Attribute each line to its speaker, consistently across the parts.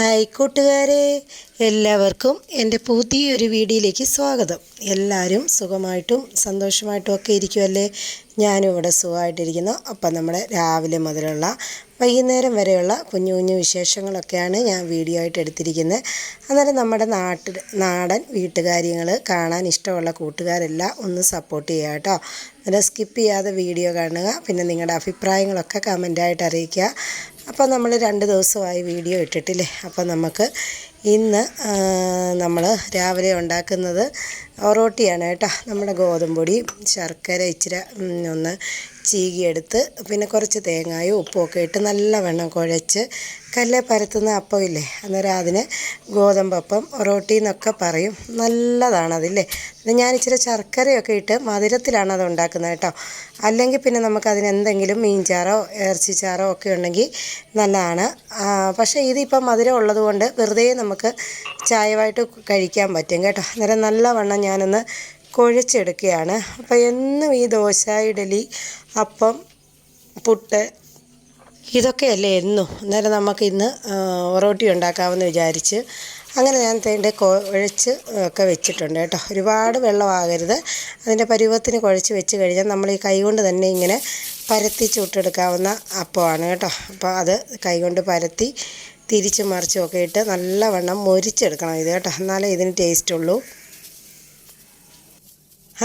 Speaker 1: Hi കൂട്ടുകാരെ എല്ലാവർക്കും എന്റെ പുതിയൊരു വീഡിയോയിലേക്ക് സ്വാഗതം. എല്ലാവരും സുഖമായിട്ടും സന്തോഷമായിട്ടും ഒക്കെ ഇരിക്കുമല്ലേ ഞാനും ഇവിടെ സുഖമായിട്ടിരിക്കുന്നു. അപ്പം നമ്മുടെ രാവിലെ മുതലുള്ള വൈകുന്നേരം വരെയുള്ള കുഞ്ഞു കുഞ്ഞു വിശേഷങ്ങളൊക്കെയാണ് ഞാൻ വീഡിയോ ആയിട്ട് എടുത്തിരിക്കുന്നത്. അന്നേരം നമ്മുടെ നാട്ടിൽ നാടൻ വീട്ടുകാര്യങ്ങൾ കാണാൻ ഇഷ്ടമുള്ള കൂട്ടുകാരെല്ലാം ഒന്ന് സപ്പോർട്ട് ചെയ്യുക കേട്ടോ. അന്നേരം സ്കിപ്പ് ചെയ്യാതെ വീഡിയോ കാണുക. പിന്നെ നിങ്ങളുടെ അഭിപ്രായങ്ങളൊക്കെ കമന്റായിട്ട് അറിയിക്കുക. അപ്പോൾ നമ്മൾ രണ്ട് ദിവസമായി വീഡിയോ ഇട്ടിട്ടില്ലേ? അപ്പോൾ നമുക്ക് ഇന്ന് നമ്മൾ രാവിലെ ഉണ്ടാക്കുന്നത് ഒറോട്ടിയാണ് കേട്ടോ. നമ്മുടെ ഗോതമ്പൊടി ശർക്കര ഇച്ചിരി ഒന്ന് ചീകിയെടുത്ത് പിന്നെ കുറച്ച് തേങ്ങായും ഉപ്പും ഒക്കെ ഇട്ട് നല്ലവണ്ണം കുഴച്ച് കല്ലെ പരത്തുന്ന അപ്പം ഇല്ലേ? അന്നേരം അതിന് ഗോതമ്പപ്പം ഒറോട്ടി എന്നൊക്കെ പറയും. നല്ലതാണതില്ലേ? അത് ഞാൻ ഇച്ചിരി ശർക്കരയൊക്കെ ഇട്ട് മധുരത്തിലാണ് അത് ഉണ്ടാക്കുന്നത് കേട്ടോ. അല്ലെങ്കിൽ പിന്നെ നമുക്കതിന് എന്തെങ്കിലും മീൻചാറോ ഇറച്ചിച്ചാറോ ഒക്കെ ഉണ്ടെങ്കിൽ നല്ലതാണ്. പക്ഷേ ഇതിപ്പം മധുരം ഉള്ളത് കൊണ്ട് വെറുതെ നമുക്ക് ചായവായിട്ട് കഴിക്കാൻ പറ്റും കേട്ടോ. അന്നേരം നല്ലവണ്ണം ഞാനൊന്ന് കുഴച്ചെടുക്കുകയാണ്. അപ്പോൾ എന്നും ഈ ദോശ ഇഡലി അപ്പം പുട്ട് ഇതൊക്കെയല്ലേ എന്നും. അന്നേരം നമുക്ക് ഇന്ന് ഒറോട്ടി ഉണ്ടാക്കാമെന്ന് വിചാരിച്ച് അങ്ങനെ ഞാൻ തേണ്ട കുഴച്ച് ഒക്കെ വെച്ചിട്ടുണ്ട് കേട്ടോ. ഒരുപാട് വെള്ളമാകരുത്. അതിന്റെ പരുവത്തിന് കുഴച്ച് വെച്ച് കഴിഞ്ഞാൽ നമ്മൾ ഈ കൈകൊണ്ട് തന്നെ ഇങ്ങനെ പരത്തി ചുട്ടെടുക്കാവുന്ന അപ്പമാണ് കേട്ടോ. അപ്പോൾ അത് കൈകൊണ്ട് പരത്തി തിരിച്ചും മറിച്ചും ഒക്കെ ഇട്ട് നല്ലവണ്ണം മൊരിച്ചെടുക്കണം ഇത് കേട്ടോ. എന്നാലേ ഇതിന് ടേസ്റ്റ് ഉള്ളൂ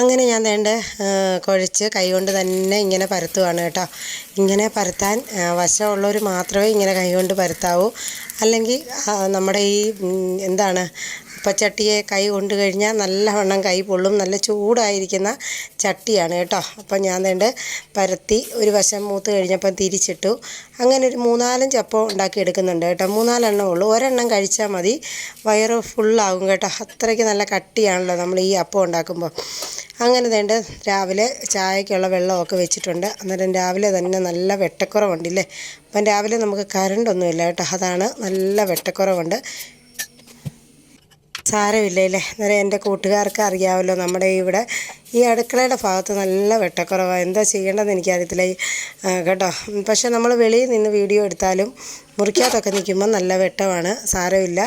Speaker 1: അങ്ങനെ ഞാൻ വേണ്ട കുഴച്ച് കൈകൊണ്ട് തന്നെ ഇങ്ങനെ പരത്തുവാണ് കേട്ടോ. ഇങ്ങനെ പരത്താൻ വശമുള്ളവർ മാത്രമേ ഇങ്ങനെ കൈകൊണ്ട് പരത്താവൂ. അല്ലെങ്കിൽ നമ്മുടെ ഈ എന്താണ് അപ്പച്ചട്ടിയെ കൈ കൊണ്ടു കഴിഞ്ഞാൽ നല്ലവണ്ണം കൈ പൊള്ളും നല്ല ചൂടായിരിക്കുന്ന ചട്ടിയാണ് കേട്ടോ. അപ്പം ഞാൻ വേണ്ട പരത്തി ഒരു വശം മൂത്ത് കഴിഞ്ഞപ്പം തിരിച്ചിട്ടു. അങ്ങനെ ഒരു മൂന്നാലും ചപ്പം ഉണ്ടാക്കി എടുക്കുന്നുണ്ട് കേട്ടോ. മൂന്നാലെണ്ണം ഉള്ളൂ. ഒരെണ്ണം കഴിച്ചാൽ മതി. വയറ് ഫുള്ളാകും കേട്ടോ. അത്രയ്ക്ക് നല്ല കട്ടിയാണല്ലോ നമ്മൾ ഈ അപ്പം ഉണ്ടാക്കുമ്പോൾ. അങ്ങനെ വേണ്ട രാവിലെ ചായക്കുള്ള വെള്ളമൊക്കെ വെച്ചിട്ടുണ്ട്. അന്നേരം രാവിലെ തന്നെ നല്ല വെട്ടക്കുറവുണ്ടല്ലേ? അപ്പം രാവിലെ നമുക്ക് കറണ്ടൊന്നുമില്ല കേട്ടോ. അതാണ് നല്ല വെട്ടക്കുറവുണ്ട്. സാരമില്ല അല്ലേ അന്നേരം എന്റെ കൂട്ടുകാർക്ക് അറിയാമല്ലോ നമ്മുടെ ഇവിടെ ഈ അടുക്കളയുടെ ഭാഗത്ത് നല്ല വെട്ടക്കുറവാണ് എന്താ ചെയ്യേണ്ടതെന്ന് എനിക്കറിയത്തില്ല. കേട്ടോ. പക്ഷേ നമ്മൾ വെളിയിൽ നിന്ന് വീഡിയോ എടുത്താലും മുറിക്കകത്തൊക്കെ നിൽക്കുമ്പോൾ നല്ല വെട്ടമാണ്. സാരമില്ല.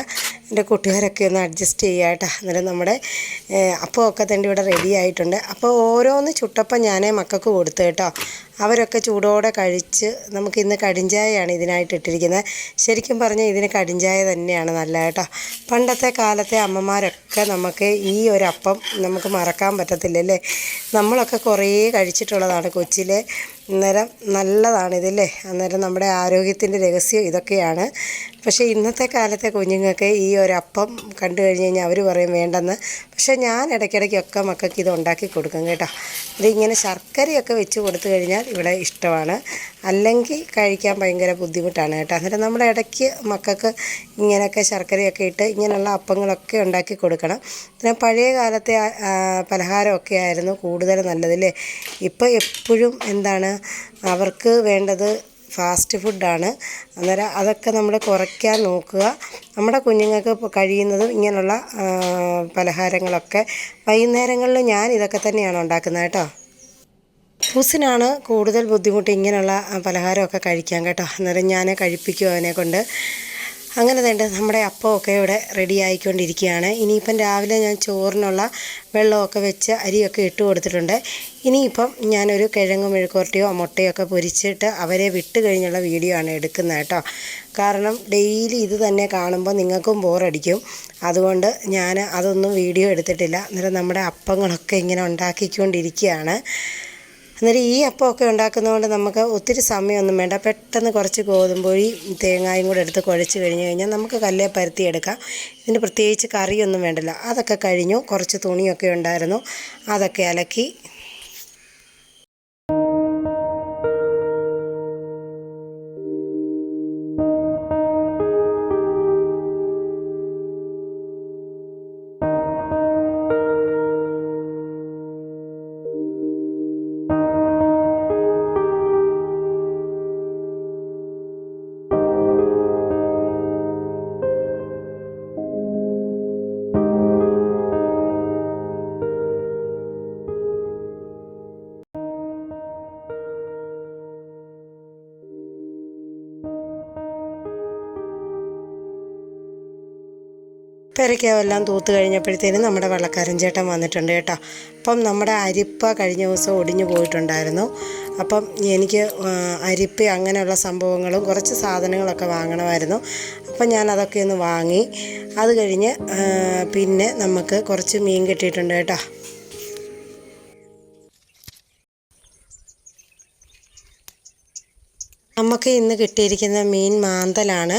Speaker 1: എന്റെ കൂട്ടുകാരൊക്കെ ഒന്ന് അഡ്ജസ്റ്റ് ചെയ്യുക കേട്ടോ. അന്നേരം നമ്മുടെ അപ്പമൊക്കെ തന്നെ ഇവിടെ റെഡി ആയിട്ടുണ്ട്. അപ്പോൾ ഓരോന്ന് ചുട്ടപ്പം ഞാൻ മക്കൾക്ക് കൊടുത്തു കേട്ടോ. അവരൊക്കെ ചൂടോടെ കഴിച്ച് നമുക്ക് ഇന്ന് കടിഞ്ചായയാണ് ഇതിനായിട്ട് ഇട്ടിരിക്കുന്നത്. ശരിക്കും പറഞ്ഞാൽ ഇതിന് കടിഞ്ചായ തന്നെയാണ് നല്ല കേട്ടോ. പണ്ടത്തെ കാലത്തെ അമ്മമാരൊക്കെ നമുക്ക് ഈ ഒരു അപ്പം നമുക്ക് മറക്കാൻ പറ്റത്തില്ലല്ലേ? നമ്മളൊക്കെ കുറേ കഴിച്ചിട്ടുള്ളതാണ് കൊച്ചിലെ അന്നേരം നല്ലതാണിതല്ലേ. അന്നേരം നമ്മുടെ ആരോഗ്യത്തിന്റെ രഹസ്യം ഇതൊക്കെയാണ്. പക്ഷേ ഇന്നത്തെ കാലത്തെ കുഞ്ഞുങ്ങൾക്ക് ഈ ഒരു അപ്പം കണ്ടു കഴിഞ്ഞ് കഴിഞ്ഞാൽ അവർ പറയും വേണ്ടെന്ന്. പക്ഷേ ഞാൻ ഇടയ്ക്കിടയ്ക്കൊക്കെ മക്കൾക്ക് ഇത് ഉണ്ടാക്കി കൊടുക്കും കേട്ടോ. ഇതിങ്ങനെ ശർക്കരയൊക്കെ വെച്ച് കൊടുത്തു കഴിഞ്ഞാൽ ഇവിടെ ഇഷ്ടമാണ്. അല്ലെങ്കിൽ കഴിക്കാൻ ഭയങ്കര ബുദ്ധിമുട്ടാണ് കേട്ടോ. അന്നേരം നമ്മുടെ ഇടയ്ക്ക് മക്കൾക്ക് ഇങ്ങനെയൊക്കെ ശർക്കരയൊക്കെ ഇട്ട് ഇങ്ങനെയുള്ള അപ്പങ്ങളൊക്കെ ഉണ്ടാക്കി കൊടുക്കണം. പിന്നെ പഴയ കാലത്തെ പലഹാരമൊക്കെ ആയിരുന്നു കൂടുതൽ നല്ലതല്ലേ. ഇപ്പോൾ എപ്പോഴും എന്താണ് അവർക്ക് വേണ്ടത് ഫാസ്റ്റ് ഫുഡാണ്. അന്നേരം അതൊക്കെ നമ്മൾ കുറയ്ക്കാൻ നോക്കുക. നമ്മുടെ കുഞ്ഞുങ്ങൾക്ക് കഴിയുന്നതും ഇങ്ങനെയുള്ള പലഹാരങ്ങളൊക്കെ വൈകുന്നേരങ്ങളിൽ ഞാൻ ഇതൊക്കെ തന്നെയാണ് ഉണ്ടാക്കുന്നത് കേട്ടോ. പൂസിനാണ് കൂടുതൽ ബുദ്ധിമുട്ട് ഇങ്ങനെയുള്ള പലഹാരമൊക്കെ കഴിക്കാൻ കേട്ടോ. അന്നേരം ഞാൻ കഴിപ്പിക്കും അവനെ കൊണ്ട് അങ്ങനെ തന്നെ നമ്മുടെ അപ്പമൊക്കെ ഇവിടെ റെഡി ആയിക്കൊണ്ടിരിക്കുകയാണ്. ഇനിയിപ്പം രാവിലെ ഞാൻ ചോറിനുള്ള വെള്ളമൊക്കെ വെച്ച് അരിയൊക്കെ ഇട്ട് കൊടുത്തിട്ടുണ്ട്. ഇനിയിപ്പം ഞാനൊരു കിഴങ്ങ് മെഴുക്കുവരട്ടിയോ മുട്ടയോ ഒക്കെ പൊരിച്ചിട്ട് അവരെ വിട്ട് കഴിഞ്ഞുള്ള വീഡിയോ ആണ് എടുക്കുന്നത് കേട്ടോ. കാരണം ഡെയിലി ഇത് തന്നെ കാണുമ്പോൾ നിങ്ങൾക്കും ബോറടിക്കും അതുകൊണ്ട് ഞാൻ അതൊന്നും വീഡിയോ എടുത്തിട്ടില്ല. അന്നേരം നമ്മുടെ അപ്പങ്ങളൊക്കെ ഇങ്ങനെ ഉണ്ടാക്കിക്കൊണ്ടിരിക്കുകയാണ്. അന്നേരം ഈ അപ്പമൊക്കെ ഉണ്ടാക്കുന്നതുകൊണ്ട് നമുക്ക് ഒത്തിരി സമയമൊന്നും വേണ്ട. പെട്ടെന്ന് കുറച്ച് ഗോതമ്പൊഴി തേങ്ങായും കൂടെ എടുത്ത് കുഴച്ച് കഴിഞ്ഞ് കഴിഞ്ഞാൽ നമുക്ക് കല്ലേ പരത്തി എടുക്കാം. ഇതിന് പ്രത്യേകിച്ച് കറിയൊന്നും വേണ്ടല്ലോ. അതൊക്കെ കഴിഞ്ഞു. കുറച്ച് തുണിയൊക്കെ ഉണ്ടായിരുന്നു. അതൊക്കെ അലക്കി പെരയ്ക്കതെല്ലാം തൂത്ത് കഴിഞ്ഞപ്പോഴത്തേനും നമ്മുടെ വെള്ളക്കാരൻ ചേട്ടൻ വന്നിട്ടുണ്ട് കേട്ടോ. അപ്പം നമ്മുടെ അരിപ്പ കഴിഞ്ഞ ദിവസം ഒടിഞ്ഞു പോയിട്ടുണ്ടായിരുന്നു. അപ്പം എനിക്ക് അരിപ്പ അങ്ങനെയുള്ള സംഭവങ്ങളും കുറച്ച് സാധനങ്ങളൊക്കെ വാങ്ങണമായിരുന്നു. അപ്പം ഞാൻ അതൊക്കെ ഒന്ന് വാങ്ങി അത് കഴിഞ്ഞ് പിന്നെ നമുക്ക് കുറച്ച് മീൻ കിട്ടിയിട്ടുണ്ട് കേട്ടോ. നമുക്ക് ഇന്ന് കിട്ടിയിരിക്കുന്ന മീൻ മാന്തലാണ്.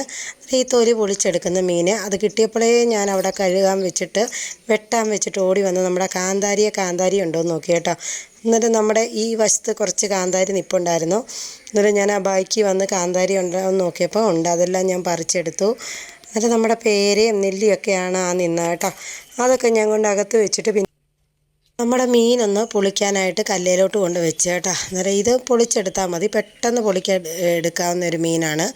Speaker 1: ഈ തൊലി പൊളിച്ചെടുക്കുന്ന മീൻ. അത് കിട്ടിയപ്പോഴേ ഞാൻ അവിടെ കഴുകാൻ വെച്ചിട്ട് വെട്ടാൻ വെച്ചിട്ട് ഓടി വന്ന്. നമ്മുടെ കാന്താരിയെ കാന്താരി ഉണ്ടോ എന്ന് നോക്കി കേട്ടോ. എന്നിട്ട് നമ്മുടെ ഈ വശത്ത് കുറച്ച് കാന്താരി നിപ്പുണ്ടായിരുന്നു. എന്നിട്ട് ഞാൻ ആ ബാക്കി വന്ന് കാന്താരി ഉണ്ടോ എന്ന് നോക്കിയപ്പോൾ ഉണ്ട്. അതെല്ലാം ഞാൻ പറിച്ചെടുത്തു. എന്നിട്ട് നമ്മുടെ പേരയും നെല്ലിയൊക്കെയാണ് ആ നിന്നത് കേട്ടോ. അതൊക്കെ ഞാൻ കൊണ്ട് അകത്ത് വെച്ചിട്ട് നമ്മുടെ മീനൊന്ന് പൊളിക്കാനായിട്ട് കല്ലേലോട്ട് കൊണ്ട് വെച്ച് കേട്ടോ. അന്നേരം ഇത് പൊളിച്ചെടുത്താൽ മതി. പെട്ടെന്ന് പൊളിക്ക എടുക്കാവുന്ന ഒരു മീനാണ്.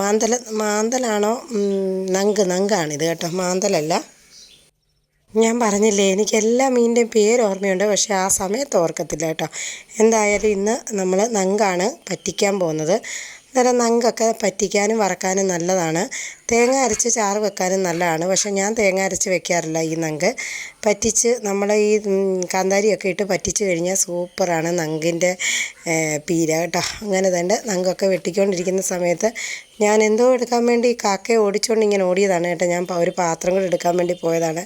Speaker 1: മാന്തൽ മാന്തലാണോ? നങ്ക് നങ്കാണ് ഇത് കേട്ടോ. മാന്തലല്ല. ഞാൻ പറഞ്ഞില്ലേ എനിക്ക് എല്ലാ മീനിന്റെയും പേര് ഓർമ്മയുണ്ട് പക്ഷേ ആ സമയത്ത് ഓർക്കത്തില്ല കേട്ടോ. എന്തായാലും ഇന്ന് നമ്മൾ നങ്കാണ് പറ്റിക്കാൻ പോകുന്നത്. അന്നേരം നങ്കൊക്കെ പറ്റിക്കാനും വറക്കാനും നല്ലതാണ്. തേങ്ങ അരച്ച് ചാറ് വെക്കാനും നല്ലതാണ്. പക്ഷേ ഞാൻ തേങ്ങ അരച്ച് വെക്കാറില്ല ഈ നങ്ക്. പറ്റിച്ച് നമ്മൾ ഈ കാന്താരിയൊക്കെ ഇട്ട് പറ്റിച്ച് കഴിഞ്ഞാൽ സൂപ്പറാണ് നങ്കിന്റെ പീര കേട്ടോ. അങ്ങനെ തന്നെ നങ്കൊക്കെ വെട്ടിക്കൊണ്ടിരിക്കുന്ന സമയത്ത് ഞാൻ എന്തോ എടുക്കാൻ വേണ്ടി കാക്കയെ ഓടിച്ചുകൊണ്ട് ഇങ്ങനെ ഓടിയതാണ് കേട്ടോ. ഞാൻ ഒരു പാത്രം കൂടെ എടുക്കാൻ വേണ്ടി പോയതാണ്.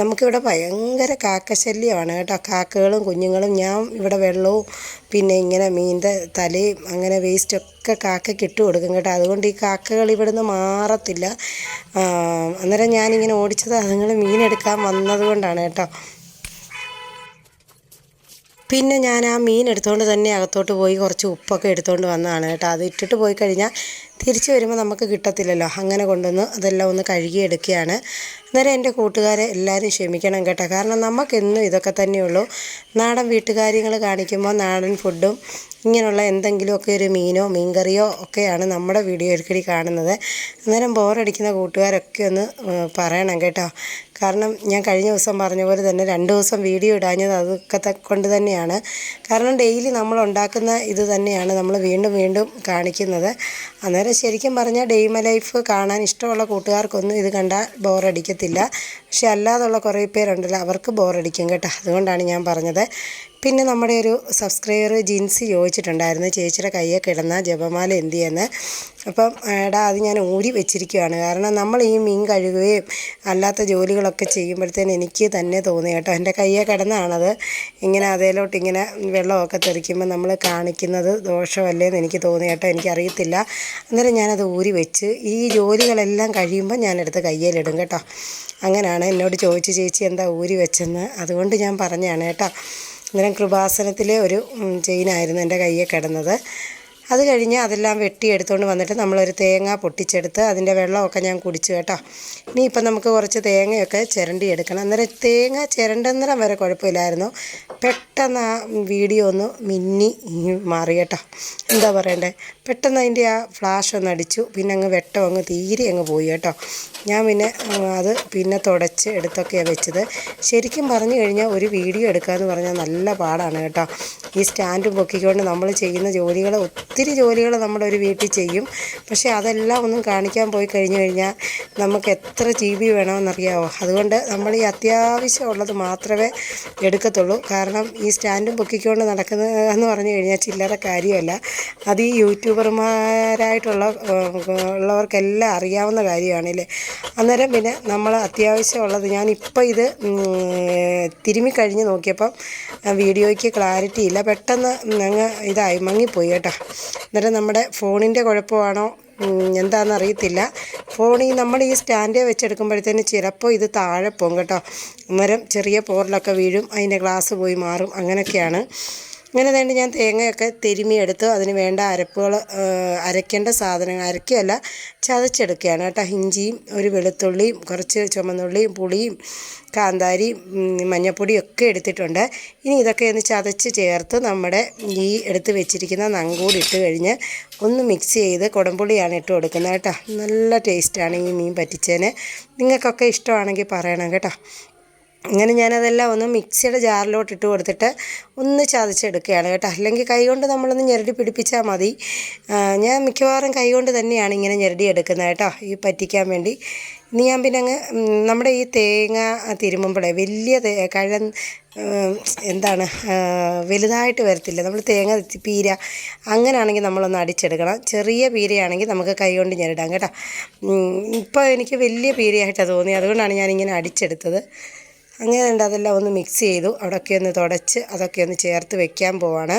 Speaker 1: നമുക്കിവിടെ ഭയങ്കര കാക്കശല്യമാണ് കേട്ടോ. കാക്കകളും കുഞ്ഞുങ്ങളും ഞാൻ ഇവിടെ വെള്ളവും പിന്നെ ഇങ്ങനെ മീന്റെ തലയും അങ്ങനെ വേസ്റ്റൊക്കെ കാക്കയ്ക്ക് ഇട്ട് കൊടുക്കും കേട്ടോ. അതുകൊണ്ട് ഈ കാക്കകൾ ഇവിടുന്ന് മാറത്തില്ല. ആ, അന്നേരം ഞാനിങ്ങനെ ഓടിച്ചത് അതുങ്ങൾ മീനെടുക്കാൻ വന്നത് കൊണ്ടാണ് കേട്ടോ. പിന്നെ ഞാൻ ആ മീൻ എടുത്തുകൊണ്ട് തന്നെ അകത്തോട്ട് പോയി കുറച്ച് ഉപ്പൊക്കെ എടുത്തുകൊണ്ട് വന്നതാണ് കേട്ടോ. അത് ഇട്ടിട്ട് പോയി കഴിഞ്ഞാൽ തിരിച്ച് വരുമ്പോൾ നമുക്ക് കിട്ടത്തില്ലല്ലോ. അങ്ങനെ കൊണ്ടുവന്ന് അതെല്ലാം ഒന്ന് കഴുകിയെടുക്കുകയാണ്. അന്നേരം എന്റെ കൂട്ടുകാരെ എല്ലാവരും ക്ഷമിക്കണം കേട്ടോ. കാരണം നമുക്കെന്നും ഇതൊക്കെ തന്നെയുള്ളൂ. നാടൻ വീട്ടുകാര്യങ്ങൾ കാണിക്കുമ്പോൾ നാടൻ ഫുഡും ഇങ്ങനെയുള്ള എന്തെങ്കിലുമൊക്കെ ഒരു മീനോ മീൻകറിയോ ഒക്കെയാണ് നമ്മുടെ വീഡിയോ ഒരിക്കടി കാണുന്നത്. അന്നേരം ബോറടിക്കുന്ന കൂട്ടുകാരൊക്കെ ഒന്ന് പറയണം കേട്ടോ. കാരണം ഞാൻ കഴിഞ്ഞ ദിവസം പറഞ്ഞ പോലെ തന്നെ രണ്ട് ദിവസം വീഡിയോ ഇടാഞ്ഞത് അതൊക്കെ കൊണ്ട് തന്നെയാണ്. കാരണം ഡെയിലി നമ്മൾ ഉണ്ടാക്കുന്ന ഇത് തന്നെയാണ് നമ്മൾ വീണ്ടും വീണ്ടും കാണിക്കുന്നത്. അന്നേരം ശരിക്കും പറഞ്ഞാൽ ഡെയ്മ ലൈഫ് കാണാൻ ഇഷ്ടമുള്ള കൂട്ടുകാർക്കൊന്നും ഇത് കണ്ടാൽ ബോറടിക്കത്തില്ല പക്ഷെ അല്ലാതുള്ള കുറേ പേരുണ്ടല്ലോ അവർക്ക് ബോറടിക്കും കേട്ടോ. അതുകൊണ്ടാണ് ഞാൻ പറഞ്ഞത്. പിന്നെ നമ്മുടെ ഒരു സബ്സ്ക്രൈബർ ജിൻസി ചോദിച്ചിട്ടുണ്ടായിരുന്നു ചേച്ചിയുടെ കയ്യെ കിടന്ന ജപമാല എന്ത് ചെയ്യുന്നത് അപ്പം എടാ അത് ഞാൻ ഊരി വെച്ചിരിക്കുകയാണ് കാരണം നമ്മൾ ഈ മീൻ കഴുകുകയും അല്ലാത്ത ജോലികളൊക്കെ ചെയ്യുമ്പോഴത്തേന് എനിക്ക് തന്നെ തോന്നി കേട്ടോ. എന്റെ കയ്യെ കിടന്നാണത്. ഇങ്ങനെ അതേലോട്ട് ഇങ്ങനെ വെള്ളമൊക്കെ തെറിക്കുമ്പോൾ നമ്മൾ കാണിക്കുന്നത് ദോഷമല്ലേന്ന് എനിക്ക് തോന്നി കേട്ടോ. എനിക്കറിയത്തില്ല. അന്നേരം ഞാനത് ഊരി വെച്ച് ഈ ജോലികളെല്ലാം കഴിയുമ്പോൾ ഞാനെടുത്ത് കയ്യിലിടും കേട്ടോ. അങ്ങനെയാണ് എന്നോട് ചോദിച്ചു ചേച്ചി എന്താ ഊരി വെച്ചെന്ന്? അതുകൊണ്ട് ഞാൻ പറഞ്ഞതാണ് കേട്ടോ അന്നേരം കൃപാസനത്തിലെ ഒരു ചെയിനായിരുന്നു എന്റെ കയ്യിൽ കിടന്നത്. അത് കഴിഞ്ഞ് അതെല്ലാം വെട്ടി എടുത്തുകൊണ്ട് വന്നിട്ട് നമ്മളൊരു തേങ്ങ പൊട്ടിച്ചെടുത്ത് അതിന്റെ വെള്ളമൊക്കെ ഞാൻ കുടിച്ചു കേട്ടോ. ഇനി ഇപ്പം നമുക്ക് കുറച്ച് തേങ്ങയൊക്കെ ചിരണ്ടി എടുക്കണം. അന്നേരം തേങ്ങ ചിരണ്ടുന്നിടം വരെ കുഴപ്പമില്ലായിരുന്നു. പെട്ടെന്ന് ആ വീഡിയോ ഒന്ന് മിന്നി മാറി കേട്ടോ. എന്താ പറയണ്ടേ? പെട്ടെന്ന് അതിന്റെ ആ ഫ്ലാഷ് ഒന്ന് അടിച്ചു. പിന്നെ അങ്ങ് വെട്ടം അങ്ങ് തീരെ അങ്ങ് പോയി കേട്ടോ. ഞാൻ പിന്നെ അത് പിന്നെ തുടച്ച് എടുത്തൊക്കെയാണ് വെച്ചത്. ശരിക്കും പറഞ്ഞു കഴിഞ്ഞാൽ ഒരു വീഡിയോ എടുക്കുക എന്ന് പറഞ്ഞാൽ നല്ല പാടാണ് കേട്ടോ. ഈ സ്റ്റാൻഡ് പൊക്കിക്കൊണ്ട് നമ്മൾ ചെയ്യുന്ന ജോലികൾ ഒത്തിരി ജോലികൾ നമ്മുടെ ഒരു വീട്ടിൽ ചെയ്യും. പക്ഷേ അതെല്ലാം ഒന്നും കാണിക്കാൻ പോയി കഴിഞ്ഞു കഴിഞ്ഞാൽ നമുക്ക് എത്ര ജി ബി വേണമെന്നറിയാമോ അതുകൊണ്ട് നമ്മൾ ഈ അത്യാവശ്യമുള്ളത് മാത്രമേ എടുക്കത്തുള്ളൂ. കാരണം ഈ സ്റ്റാൻഡും പൊക്കിക്കൊണ്ട് നടക്കുന്നത് എന്ന് പറഞ്ഞു കഴിഞ്ഞാൽ ചില്ലറ കാര്യമല്ല. അത് ഈ യൂട്യൂബർമാരായിട്ടുള്ള ഉള്ളവർക്കെല്ലാം അറിയാവുന്ന കാര്യമാണല്ലേ. അന്നേരം പിന്നെ നമ്മൾ അത്യാവശ്യമുള്ളത് ഞാനിപ്പോൾ ഇത് തിരുമ്മിക്കഴിഞ്ഞ് തിരുമ്മി കഴിഞ്ഞ് നോക്കിയപ്പം വീഡിയോയ്ക്ക് ക്ലാരിറ്റി ഇല്ല. പെട്ടെന്ന് അങ്ങ് ഇതായി മങ്ങിപ്പോയി കേട്ടോ. അന്നേരം നമ്മുടെ ഫോണിന്റെ കുഴപ്പമാണോ എന്താണെന്ന് അറിയത്തില്ല ഫോണിൽ നമ്മൾ ഈ സ്റ്റാൻഡ് വെച്ചെടുക്കുമ്പോഴത്തേന് ചിലപ്പോൾ ഇത് താഴെ പോകും കേട്ടോ. അന്നേരം ചെറിയ പോറിലൊക്കെ വീഴും അതിന്റെ ഗ്ലാസ് പോയി മാറും അങ്ങനെയൊക്കെയാണ് അങ്ങനെ വേണ്ടി ഞാൻ തേങ്ങയൊക്കെ തിരുമിയെടുത്തു. അതിന് വേണ്ട അരപ്പുകൾ അരയ്ക്കേണ്ട സാധനങ്ങൾ അരയ്ക്കുകയല്ല ചതച്ചെടുക്കുകയാണ് കേട്ടോ. ഇഞ്ചിയും ഒരു വെളുത്തുള്ളിയും കുറച്ച് ചുമന്നുള്ളിയും പുളിയും കാന്താരിയും ഉം, മഞ്ഞപ്പൊടിയും ഒക്കെ എടുത്തിട്ടുണ്ട്. ഇനി ഇതൊക്കെ ഒന്ന് ചതച്ച് ചേർത്ത് നമ്മുടെ ഈ എടുത്ത് വെച്ചിരിക്കുന്ന നങ്കൂടി ഇട്ട് കഴിഞ്ഞ് ഒന്ന് മിക്സ് ചെയ്ത് കുടംപുളിയാണ് ഇട്ട് കൊടുക്കുന്നത് കേട്ടോ. നല്ല ടേസ്റ്റാണ് ഈ മീൻ പറ്റിച്ചതിന് നിങ്ങൾക്കൊക്കെ ഇഷ്ടമാണെങ്കിൽ പറയണം കേട്ടോ. അങ്ങനെ ഞാനതെല്ലാം ഒന്ന് മിക്സിയുടെ ജാറിലോട്ട് ഇട്ട് കൊടുത്തിട്ട് ഒന്ന് ചതച്ചെടുക്കുകയാണ് കേട്ടോ. അല്ലെങ്കിൽ കൈകൊണ്ട് നമ്മളൊന്ന് ഞെരടി പിടിപ്പിച്ചാൽ മതി. ഞാൻ മിക്കവാറും കൈകൊണ്ട് തന്നെയാണ് ഇങ്ങനെ ഞെരടി എടുക്കുന്നത് കേട്ടോ ഈ പറ്റിക്കാൻ വേണ്ടി. ഇനി ഞാൻ പിന്നെ അങ്ങ് നമ്മുടെ ഈ തേങ്ങ തിരുമുമ്പോഴേ വലിയ കഴ എന്താണ് വലുതായിട്ട് വരത്തില്ല. നമ്മൾ തേങ്ങ പീര അങ്ങനെയാണെങ്കിൽ നമ്മളൊന്ന് അടിച്ചെടുക്കണം. ചെറിയ പീരയാണെങ്കിൽ നമുക്ക് കൈ കൊണ്ട് ഞെരടാം കേട്ടോ. ഇപ്പോൾ എനിക്ക് വലിയ പീരയായിട്ടാണ് തോന്നി അതുകൊണ്ടാണ് ഞാനിങ്ങനെ അടിച്ചെടുത്തത്. അങ്ങനെ ഉണ്ട് അതെല്ലാം ഒന്ന് മിക്സ് ചെയ്തു. അവിടെയൊക്കെ ഒന്ന് തുടച്ച് അതൊക്കെ ഒന്ന് ചേർത്ത് വെക്കാൻ പോവാണ്.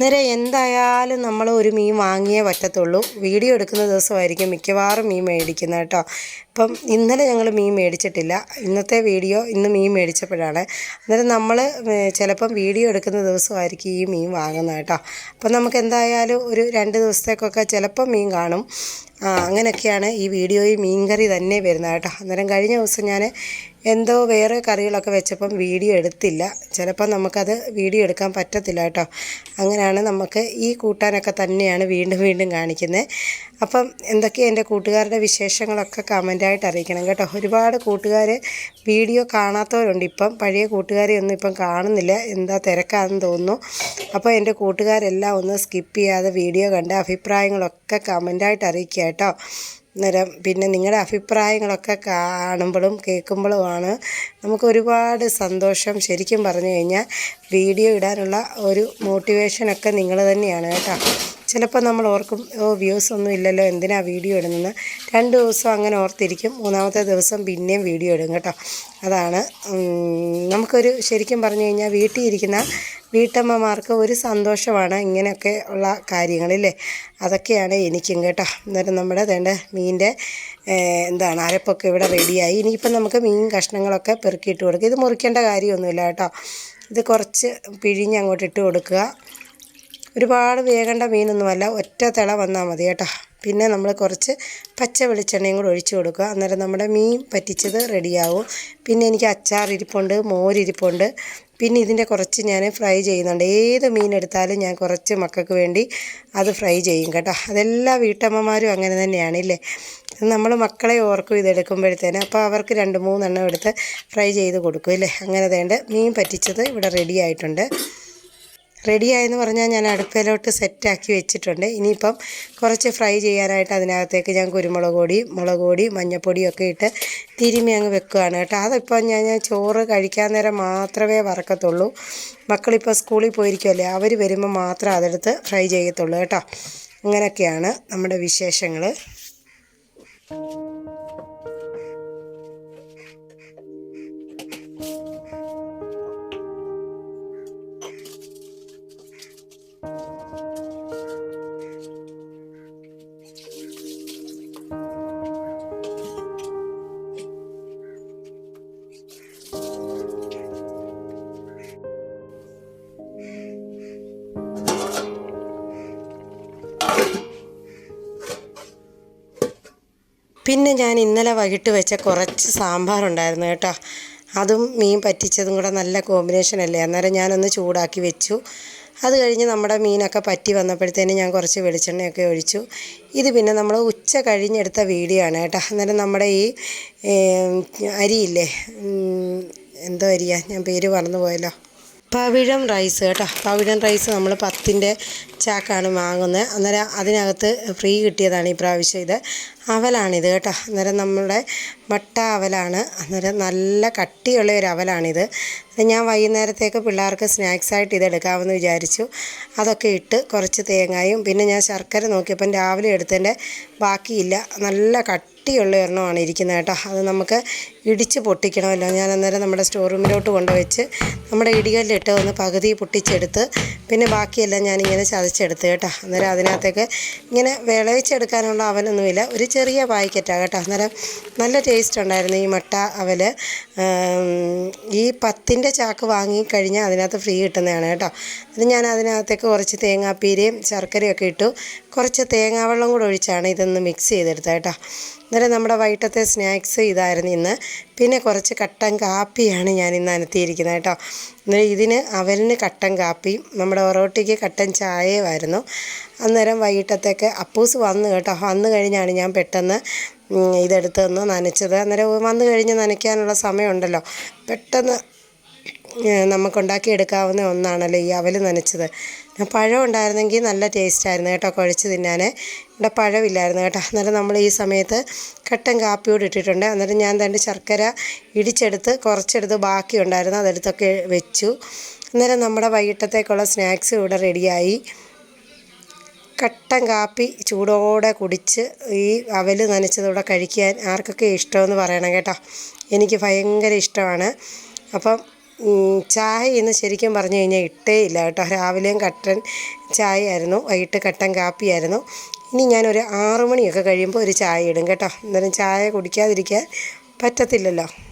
Speaker 1: അന്നേരം എന്തായാലും നമ്മൾ ഒരു മീൻ വാങ്ങിയേ പറ്റത്തുള്ളൂ. വീഡിയോ എടുക്കുന്ന ദിവസമായിരിക്കും മിക്കവാറും മീൻ മേടിക്കുന്നത് കേട്ടോ. ഇപ്പം ഇന്നലെ ഞങ്ങൾ മീൻ മേടിച്ചിട്ടില്ല. ഇന്നത്തെ വീഡിയോ ഇന്ന് മീൻ മേടിച്ചപ്പോഴാണ്. അന്നേരം നമ്മൾ ചിലപ്പം വീഡിയോ എടുക്കുന്ന ദിവസമായിരിക്കും ഈ മീൻ വാങ്ങുന്നത് കേട്ടോ. അപ്പം നമുക്ക് എന്തായാലും ഒരു രണ്ട് ദിവസത്തേക്കൊക്കെ ചിലപ്പം മീൻ കാണും. അങ്ങനെയൊക്കെയാണ് ഈ വീഡിയോയിൽ മീൻകറി തന്നെ വരുന്നത് കേട്ടോ. അന്നേരം കഴിഞ്ഞ ദിവസം ഞാൻ എന്തോ വേറെ കറികളൊക്കെ വെച്ചപ്പം വീഡിയോ എടുത്തില്ല. ചിലപ്പം നമുക്കത് വീഡിയോ എടുക്കാൻ പറ്റത്തില്ല കേട്ടോ. അങ്ങനെയാണ് നമുക്ക് ഈ കൂട്ടാനൊക്കെ തന്നെയാണ് വീണ്ടും വീണ്ടും കാണിക്കുന്നത്. അപ്പം എന്തൊക്കെയാണ് എന്റെ കൂട്ടുകാരുടെ വിശേഷങ്ങളൊക്കെ കമന്റായിട്ട് അറിയിക്കണം കേട്ടോ. ഒരുപാട് കൂട്ടുകാർ വീഡിയോ കാണാത്തവരുണ്ട് ഇപ്പം. പഴയ കൂട്ടുകാരെ ഒന്നും ഇപ്പം കാണുന്നില്ല. എന്താ തിരക്കാണെന്ന് തോന്നുന്നു. അപ്പോൾ എന്റെ കൂട്ടുകാരെല്ലാം ഒന്ന് സ്കിപ്പ് ചെയ്യാതെ വീഡിയോ കണ്ട് അഭിപ്രായങ്ങളൊക്കെ കമന്റായിട്ട് അറിയിക്കുക കേട്ടോ. അന്നേരം പിന്നെ നിങ്ങളുടെ അഭിപ്രായങ്ങളൊക്കെ കാണുമ്പോഴും കേൾക്കുമ്പോഴുമാണ് നമുക്ക് ഒരുപാട് സന്തോഷം ശരിക്കും പറഞ്ഞു കഴിഞ്ഞാൽ വീഡിയോ ഇടാനുള്ള ഒരു മോട്ടിവേഷനൊക്കെ നിങ്ങൾ തന്നെയാണ് കേട്ടോ. ചിലപ്പോൾ നമ്മൾ ഓർക്കും ഓ വ്യൂസ് ഒന്നും ഇല്ലല്ലോ എന്തിനാ വീഡിയോ ഇടുന്നത്? രണ്ട് ദിവസം അങ്ങനെ ഓർത്തിരിക്കും മൂന്നാമത്തെ ദിവസം പിന്നെയും വീഡിയോ ഇടും കേട്ടോ. അതാണ് നമുക്കൊരു ശരിക്കും പറഞ്ഞു കഴിഞ്ഞാൽ വീട്ടിൽ ഇരിക്കുന്ന വീട്ടമ്മമാർക്ക് ഒരു സന്തോഷമാണ് ഇങ്ങനെയൊക്കെ ഉള്ള കാര്യങ്ങളില്ലേ? അതൊക്കെയാണ് എനിക്കും കേട്ടോ. അന്നേരം നമ്മുടെ തേണ്ട മീനിന്റെ എന്താണ് അരപ്പൊക്കെ ഇവിടെ റെഡിയായി. ഇനിയിപ്പം നമുക്ക് മീൻ കഷ്ണങ്ങളൊക്കെ പെറുക്കിയിട്ട് കൊടുക്കുക. ഇത് മുറിക്കേണ്ട കാര്യമൊന്നുമില്ല കേട്ടോ. ഇത് കുറച്ച് പിഴിഞ്ഞ് അങ്ങോട്ട് ഇട്ട് കൊടുക്കുക. ഒരുപാട് വേകേണ്ട മീനൊന്നുമല്ല. ഒറ്റ തിള വന്നാൽ മതി കേട്ടോ. പിന്നെ നമ്മൾ കുറച്ച് പച്ച വെളിച്ചെണ്ണയും കൂടെ ഒഴിച്ചു കൊടുക്കുക. അന്നേരം നമ്മുടെ മീൻ പറ്റിച്ചത് റെഡിയാവും. പിന്നെ എനിക്ക് അച്ചാർ ഇരിപ്പുണ്ട് മോരിരിപ്പുണ്ട് പിന്നെ ഇതിന്റെ കുറച്ച് ഞാൻ ഫ്രൈ ചെയ്യുന്നുണ്ട്. ഏത് മീൻ എടുത്താലും ഞാൻ കുറച്ച് മക്കൾക്ക് വേണ്ടി അത് ഫ്രൈ ചെയ്യും കേട്ടോ. അതെല്ലാ വീട്ടമ്മമാരും അങ്ങനെ തന്നെയാണ് ഇല്ലേ? നമ്മൾ മക്കളെ ഓർക്കും ഇതെടുക്കുമ്പോഴത്തേന്. അപ്പോൾ അവർക്ക് രണ്ട് മൂന്നെണ്ണം എടുത്ത് ഫ്രൈ ചെയ്ത് കൊടുക്കും ഇല്ലേ? അങ്ങനെ വേണ്ട മീൻ പറ്റിച്ചത് ഇവിടെ റെഡി ആയിട്ടുണ്ട് റെഡിയായെന്ന് പറഞ്ഞാൽ ഞാൻ അടുപ്പിലോട്ട് സെറ്റാക്കി വെച്ചിട്ടുണ്ട്. ഇനിയിപ്പം കുറച്ച് ഫ്രൈ ചെയ്യാനായിട്ട് അതിനകത്തേക്ക് ഞാൻ കുരുമുളക് പൊടി മുളക് പൊടി മഞ്ഞൾപ്പൊടിയൊക്കെ ഇട്ട് തിരുമി അങ്ങ് വെക്കുകയാണ് കേട്ടോ. അതിപ്പം ഞാൻ ഞാൻ ചോറ് കഴിക്കാൻ നേരം മാത്രമേ വറക്കത്തുള്ളൂ. മക്കളിപ്പോൾ സ്കൂളിൽ പോയിരിക്കുമല്ലേ അവർ വരുമ്പോൾ മാത്രം അതെടുത്ത് ഫ്രൈ ചെയ്യത്തുള്ളൂ കേട്ടോ. അങ്ങനെയൊക്കെയാണ് നമ്മുടെ വിശേഷങ്ങൾ പിന്നെ ഞാൻ ഇന്നലെ വൈകിട്ട് വെച്ച കുറച്ച് സാമ്പാറുണ്ടായിരുന്നു കേട്ടോ. അതും മീൻ പറ്റിച്ചതും കൂടെ നല്ല കോമ്പിനേഷൻ അല്ലേ? അന്നേരം ഞാനൊന്ന് ചൂടാക്കി വെച്ചു. അത് കഴിഞ്ഞ് നമ്മുടെ മീനൊക്കെ പറ്റി വന്നപ്പോഴത്തേന് ഞാൻ കുറച്ച് വെളിച്ചെണ്ണയൊക്കെ ഒഴിച്ചു. ഇത് പിന്നെ നമ്മൾ ഉച്ച കഴിഞ്ഞെടുത്ത വീഡിയോ ആണ് കേട്ടോ. അന്നേരം നമ്മുടെ ഈ അരിയില്ലേ? എന്തോ അരിയാ? ഞാൻ പേര് മറന്നു പോയല്ലോ പവിഴം റൈസ് കേട്ടോ. പവിഴം റൈസ് നമ്മൾ പത്തിന്റെ ചാക്കാണ് വാങ്ങുന്നത് അന്നേരം അതിനകത്ത് ഫ്രീ കിട്ടിയതാണ് ഈ പ്രാവശ്യം ഇത്. അവലാണിത് കേട്ടോ. അന്നേരം നമ്മളുടെ മട്ട അവലാണ് അന്നേരം നല്ല കട്ടിയുള്ള ഒരു അവലാണിത് ഞാൻ വൈകുന്നേരത്തേക്ക് പിള്ളേർക്ക് സ്നാക്സായിട്ട് ഇതെടുക്കാമെന്ന് വിചാരിച്ചു. അതൊക്കെ ഇട്ട് കുറച്ച് തേങ്ങായും പിന്നെ ഞാൻ ശർക്കര നോക്കിയപ്പം രാവിലെ എടുത്തതിന്റെ ബാക്കിയില്ല. നല്ല കട്ടിയുള്ള ഒരെണ്ണമാണ് ഇരിക്കുന്നത് കേട്ടോ. അത് നമുക്ക് ഇടിച്ച് പൊട്ടിക്കണമല്ലോ. ഞാൻ അന്നേരം നമ്മുടെ സ്റ്റോർ റൂമിലോട്ട് കൊണ്ടുവച്ച് നമ്മുടെ ഇടികല്ലിട്ട് ഒന്ന് പകുതി പൊട്ടിച്ചെടുത്ത് പിന്നെ ബാക്കിയെല്ലാം ഞാനിങ്ങനെ ചതച്ചെടുത്ത് കേട്ടോ. അന്നേരം അതിനകത്തേക്ക് ഇങ്ങനെ വിളയിച്ചെടുക്കാനുള്ള അവനൊന്നുമില്ല. ഒരു ചെറിയ പായ്ക്കറ്റാണ് കേട്ടോ. അന്നേരം നല്ല ടേസ്റ്റ് ഉണ്ടായിരുന്നു ഈ മട്ട അവൽ ഈ പത്തിന്റെ ചാക്ക് വാങ്ങിക്കഴിഞ്ഞാൽ അതിനകത്ത് ഫ്രീ കിട്ടുന്നതാണ് കേട്ടോ. അത് ഞാൻ അതിനകത്തേക്ക് കുറച്ച് തേങ്ങാപ്പീരയും ശർക്കരയൊക്കെ ഇട്ടു. കുറച്ച് തേങ്ങാവെള്ളം കൂടെ ഒഴിച്ചാണ് ഇതൊന്ന് മിക്സ് ചെയ്തെടുത്തത് കേട്ടോ. അന്നേരം നമ്മുടെ വൈകിട്ടത്തെ സ്നാക്സ് ഇതായിരുന്നു ഇന്ന്. പിന്നെ കുറച്ച് കട്ടൻ കാപ്പിയാണ് ഞാൻ ഇന്ന് അനത്തിയിരിക്കുന്നത് കേട്ടോ. അന്നേരം ഇതിന് അവലിന് കട്ടൻ കാപ്പിയും നമ്മുടെ ഒറോട്ടിക്ക് കട്ടൻ ചായയുമായിരുന്നു. അന്നേരം വൈകിട്ടത്തേക്ക് അപ്പൂസ് വന്നു കേട്ടോ. വന്നു കഴിഞ്ഞാണ് ഞാൻ പെട്ടെന്ന് ഇതെടുത്ത് ഒന്ന് നനച്ചത്. അന്നേരം വന്നു കഴിഞ്ഞ് നനയ്ക്കാനുള്ള സമയമുണ്ടല്ലോ. പെട്ടെന്ന് നമുക്കുണ്ടാക്കിയെടുക്കാവുന്ന ഒന്നാണല്ലോ ഈ അവൽ നനച്ചത്. പഴം ഉണ്ടായിരുന്നെങ്കിൽ നല്ല ടേസ്റ്റായിരുന്നു കേട്ടോ കുഴച്ച് തിന്നാൻ. ഇവിടെ പഴമില്ലായിരുന്നു കേട്ടോ. അന്നേരം നമ്മൾ ഈ സമയത്ത് കട്ടൻ കാപ്പിയോട് ഇട്ടിട്ടുണ്ട്. അന്നേരം ഞാൻ രണ്ട് ശർക്കര ഇടിച്ചെടുത്ത് കുറച്ചെടുത്ത് ബാക്കി ഉണ്ടായിരുന്നു. അതെടുത്തൊക്കെ വെച്ചു. അന്നേരം നമ്മുടെ വൈകിട്ടത്തേക്കുള്ള സ്നാക്സ് ഇവിടെ റെഡിയായി. കട്ടൻ കാപ്പി ചൂടോടെ കുടിച്ച് ഈ അവൽ നനച്ചതോടെ കഴിക്കാൻ ആർക്കൊക്കെ ഇഷ്ടമെന്ന് പറയണം കേട്ടോ. എനിക്ക് ഭയങ്കര ഇഷ്ടമാണ്. അപ്പം ചായ ഇന്ന് ശരിക്കും പറഞ്ഞു കഴിഞ്ഞാൽ ഇട്ടേ ഇല്ല കേട്ടോ. രാവിലെയും കട്ടൻ ചായ ആയിരുന്നു വൈകിട്ട് കട്ടൻ കാപ്പിയായിരുന്നു. ഇനി ഞാനൊരു ആറു മണിയൊക്കെ കഴിയുമ്പോൾ ഒരു ചായ ഇടും കേട്ടോ. അന്നേരം ചായ കുടിക്കാതിരിക്കാൻ പറ്റത്തില്ലല്ലോ.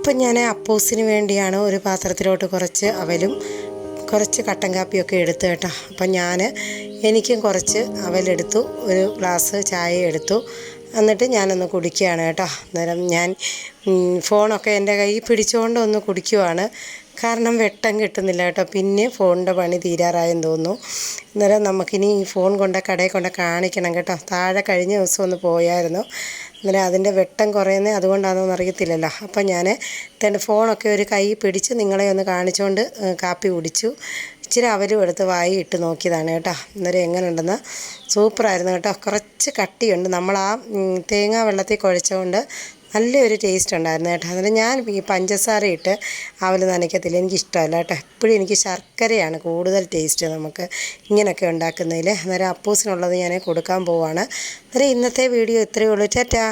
Speaker 1: അപ്പം ഞാൻ അപ്പൂസിന് വേണ്ടിയാണ് ഒരു പാത്രത്തിലോട്ട് കുറച്ച് അവലും കുറച്ച് കട്ടൻ കാപ്പിയൊക്കെ എടുത്തു കേട്ടോ. അപ്പം ഞാൻ എനിക്കും കുറച്ച് അവലെടുത്തു ഒരു ഗ്ലാസ് ചായ എടുത്തു. എന്നിട്ട് ഞാനൊന്ന് കുടിക്കുകയാണ് കേട്ടോ. അന്നേരം ഞാൻ ഫോണൊക്കെ എന്റെ കൈ പിടിച്ചുകൊണ്ട് ഒന്ന് കുടിക്കുവാണ്. കാരണം വെട്ടം കിട്ടുന്നില്ല കേട്ടോ. പിന്നെ ഫോണിന്റെ പണി തീരാറായെന്ന് തോന്നുന്നു. അന്നേരം നമുക്കിനി ഈ ഫോൺ കൊണ്ട് കടയിൽ കൊണ്ട് കാണിക്കണം കേട്ടോ. താഴെ കഴിഞ്ഞ ദിവസം ഒന്ന് പോയായിരുന്നു. അന്നേരം അതിന്റെ വെട്ടം കുറയുന്നത് അതുകൊണ്ടാണെന്ന് അറിയത്തില്ലല്ലോ. അപ്പം ഞാൻ തന്റെ ഫോണൊക്കെ ഒരു കൈ പിടിച്ച് നിങ്ങളെ ഒന്ന് കാണിച്ചുകൊണ്ട് കാപ്പി കുടിച്ചു. ഇച്ചിരി അവലും എടുത്ത് വായി ഇട്ട് നോക്കിയതാണ് കേട്ടോ. അന്നേരം എങ്ങനെയുണ്ടെന്ന് സൂപ്പറായിരുന്നു കേട്ടോ. കുറച്ച് കട്ടിയുണ്ട്. നമ്മൾ ആ തേങ്ങാ വെള്ളത്തിൽ കുഴച്ചുകൊണ്ട് നല്ലൊരു ടേസ്റ്റ് ഉണ്ടായിരുന്നു കേട്ടോ. അതിന് ഞാൻ ഈ പഞ്ചസാര ഇട്ട് അവൽ നനയ്ക്കത്തില്ല. എനിക്കിഷ്ടമല്ല കേട്ടോ. എപ്പോഴും എനിക്ക് ശർക്കരയാണ് കൂടുതൽ ടേസ്റ്റ് നമുക്ക് ഇങ്ങനെയൊക്കെ ഉണ്ടാക്കുന്നതിൽ അന്നേരം അപ്പൂസിനുള്ളത് ഞാൻ കൊടുക്കാൻ പോവാണ്. അന്നേരം ഇന്നത്തെ വീഡിയോ ഇത്രയേ ഉള്ളൂ. ടാറ്റാ.